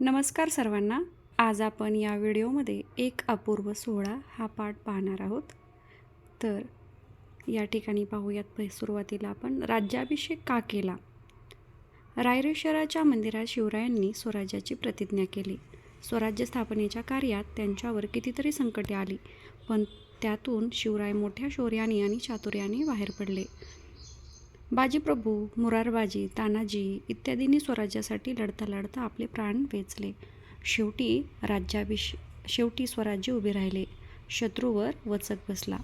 नमस्कार सर्वांना. आज आपण या व्हिडिओमध्ये एक अपूर्व सोहळा हा पाठ पाहणार आहोत. तर या ठिकाणी पाहूयात पहि सुरुवातीला आपण राज्याभिषेक का केला? रायरेश्वराच्या मंदिरात शिवरायांनी स्वराज्याची प्रतिज्ञा केली. स्वराज्य स्थापनेच्या कार्यात त्यांच्यावर कितीतरी संकटे आली पण त्यातून शिवराय मोठ्या शौर्याने आणि चातुर्याने बाहेर पडले. बाजीप्रभू मुरारबाजी तानाजी इत्यादींनी स्वराज्यासाठी लढता लढता आपले प्राण वेचले. शेवटी राज्याभिष शेवटी स्वराज्य उभे राहिले. शत्रूवर वचक बसला.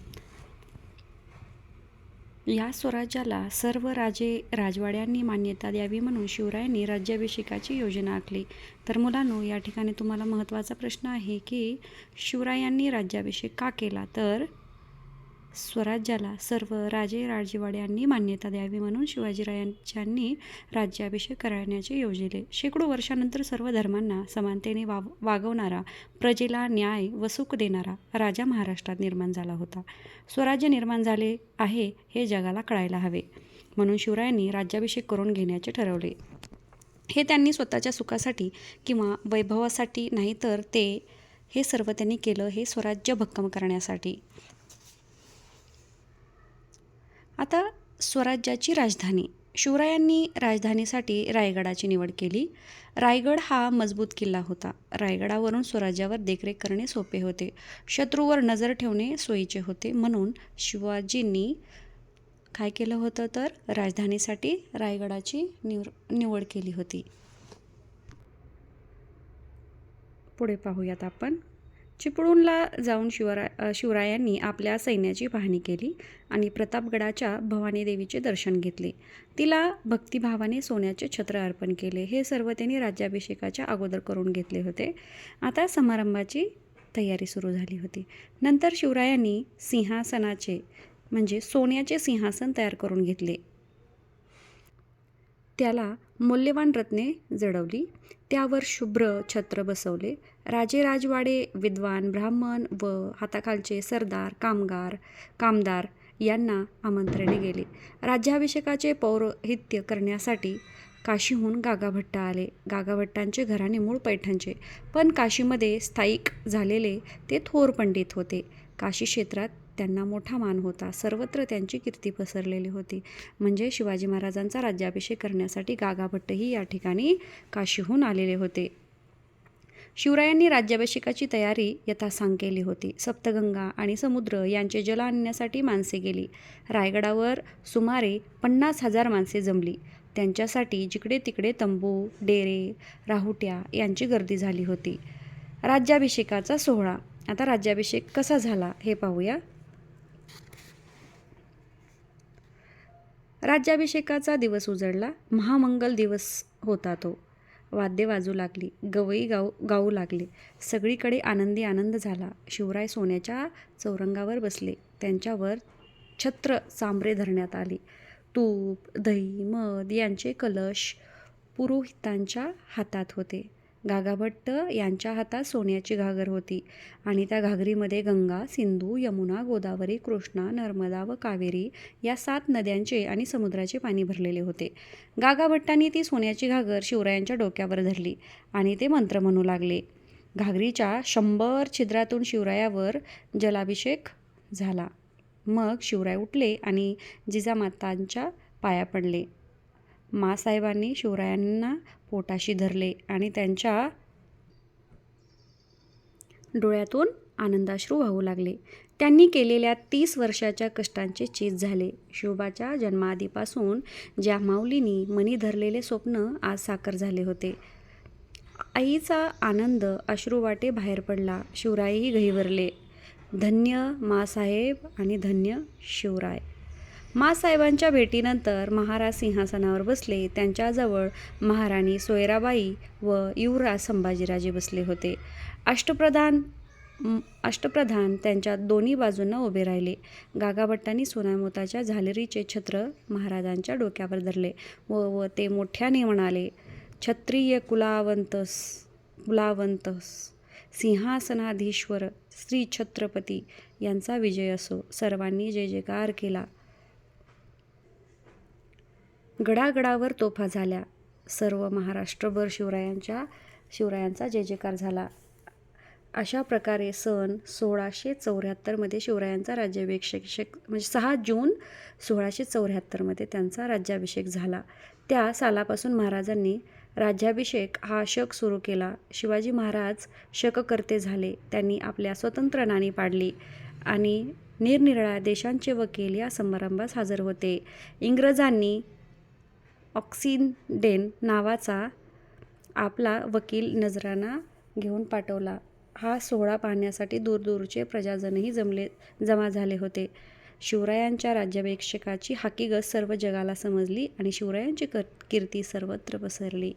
या स्वराज्याला सर्व राजे राजवाड्यांनी मान्यता द्यावी म्हणून शिवरायांनी राज्याभिषेकाची योजना आखली. तर मुलांनो या ठिकाणी तुम्हाला महत्त्वाचा प्रश्न आहे की शिवरायांनी राज्याभिषेक का केला? तर स्वराज्याला सर्व राजे राजवाड्यांनी मान्यता द्यावी म्हणून शिवाजीरायांच्यांनी राज्याभिषेक करण्याचे योजिले शेकडो वर्षानंतर सर्व धर्मांना समानतेने वाव वागवणारा प्रजेला न्याय व सुख देणारा राजा महाराष्ट्रात निर्माण झाला होता. स्वराज्य निर्माण झाले आहे हे जगाला कळायला हवे म्हणून शिवरायांनी राज्याभिषेक करून घेण्याचे ठरवले. हे त्यांनी स्वतःच्या सुखासाठी किंवा वैभवासाठी नाही तर ते हे सर्व त्यांनी केलं हे स्वराज्य भक्कम करण्यासाठी. आता स्वराज्याची राजधानी. शिवरायांनी राजधानीसाठी रायगडाची निवड केली. रायगड हा मजबूत किल्ला होता. रायगडावरून स्वराज्यावर देखरेख करणे सोपे होते. शत्रूवर नजर ठेवणे सोयीचे होते. म्हणून शिवाजींनी काय केलं होतं तर राजधानीसाठी रायगडाची निव निवड केली होती. पुढे पाहूयात आपण. चिपळूणला जाऊन शिवरा शिवरायांनी आपल्या सैन्याची पाहणी केली आणि प्रतापगडाच्या भवानी देवीचे दर्शन घेतले. तिला भक्तिभावाने सोन्याचे छत्र अर्पण केले. हे सर्व त्यांनी राज्याभिषेकाच्या अगोदर करून घेतले होते. आता समारंभाची तयारी सुरू झाली होती. नंतर शिवरायांनी सिंहासनाचे म्हणजे सोन्याचे सिंहासन तयार करून घेतले. त्याला मौल्यवान रत्ने जडवली. त्यावर शुभ्र छत्र बसवले. राजे राजवाडे विद्वान ब्राह्मण व हाताखालचे सरदार कामगार कामदार यांना आमंत्रणे गेले. राज्याभिषेकाचे पौरोहित्य करण्यासाठी काशीहून गागाभट्ट आले. गागाभट्टांचे घराणे मूळ पैठणचे. पण काशीमध्ये स्थायिक झालेले ते थोर पंडित होते. काशी क्षेत्रात त्यांना मोठा मान होता. सर्वत्र त्यांची कीर्ती पसरलेली होती. म्हणजे शिवाजी महाराजांचा राज्याभिषेक करण्यासाठी गागाभट्टही या ठिकाणी काशीहून आलेले होते. शिवरायांनी राज्याभिषेकाची तयारी यथासांग केली होती. सप्तगंगा आणि समुद्र यांचे जल आणण्यासाठी माणसे गेली. रायगडावर सुमारे पन्नास हजार माणसे जमली. त्यांच्यासाठी जिकडे तिकडे तंबू डेरे राहुट्या यांची गर्दी झाली होती. राज्याभिषेकाचा सोहळा. आता राज्याभिषेक कसा झाला हे पाहूया. राज्याभिषेकाचा दिवस उजडला महामंगल दिवस होता तो. वाद्य वाजू लागली गवई गाऊ गाऊ लागले. सगळीकडे आनंदी आनंद झाला. शिवराय सोन्याच्या चौरंगावर बसले. त्यांच्यावर छत्र चांबरे धरण्यात आले. तूप दही मध यांचे कलश पुरोहितांच्या हातात होते. गागाभट्ट यांच्या हातात सोन्याची घागर होती आणि त्या घागरीमध्ये गंगा सिंधू यमुना गोदावरी कृष्णा नर्मदा व कावेरी या सात नद्यांचे आणि समुद्राचे पाणी भरलेले होते. गागाभट्टांनी ती सोन्याची घागर शिवरायांच्या डोक्यावर धरली आणि ते मंत्र म्हणू लागले. घागरीच्या शंभर छिद्रातून शिवरायावर जलाभिषेक झाला. मग शिवराय उठले आणि जिजामातांच्या पाया पडले. मासाहेबांनी शिवरायांना पोटाशी धरले आणि त्यांच्या डोळ्यातून आनंदाश्रू वाहू लागले. त्यांनी केलेल्या तीस वर्षाच्या कष्टांचे चीज झाले. शिवबाच्या जन्माआधीपासून ज्या माऊलीनी मनी धरलेले स्वप्न आज साकार झाले होते. आईचा आनंद अश्रुवाटे बाहेर पडला. शिवरायही गहिवरले धन्य मासाहेब आणि धन्य शिवराय. मासाहेबांच्या भेटीनंतर महाराज सिंहासनावर बसले. त्यांच्याजवळ महाराणी सोयराबाई व युवराज संभाजीराजे बसले होते. अष्टप्रधान अष्टप्रधान त्यांच्या दोन्ही बाजूंना उभे राहिले. गागाभट्टांनी सोनामोताच्या झालरीचे छत्र महाराजांच्या डोक्यावर धरले व व ते मोठ्याने म्हणाले क्षत्रिय कुलावंतस कुलावंतस सिंहासनाधीश्वर श्री छत्रपती यांचा विजय असो. सर्वांनी जय जयकार केला. गडागडावर तोफा झाल्या. सर्व महाराष्ट्रभर शिवरायांच्या शिवरायांचा जय जयकार झाला. अशा प्रकारे सन सोळाशे चौऱ्याहत्तरमध्ये शिवरायांचा राज्याभिषेक म्हणजे सहा जून सोळाशे चौऱ्याहत्तरमध्ये त्यांचा राज्याभिषेक झाला. त्या सालापासून महाराजांनी राज्याभिषेक हा शक सुरू केला. शिवाजी महाराज शककर्ते झाले. त्यांनी आपल्या स्वतंत्र नाणी पाडली आणि निरनिराळ्या देशांचे वकील या समारंभास हजर होते. इंग्रजांनी ऑक्सिडेन नावाचा आपला वकील नजराना घेऊन पाठवला. हा सोहळा पाहण्यासाठी दूरदूरचे प्रजाजनही जमले जमा झाले होते. शिवरायांच्या राज्याभिषेकाची हकीकत सर्व जगाला समजली आणि शिवरायांची क कीर्ती सर्वत्र पसरली.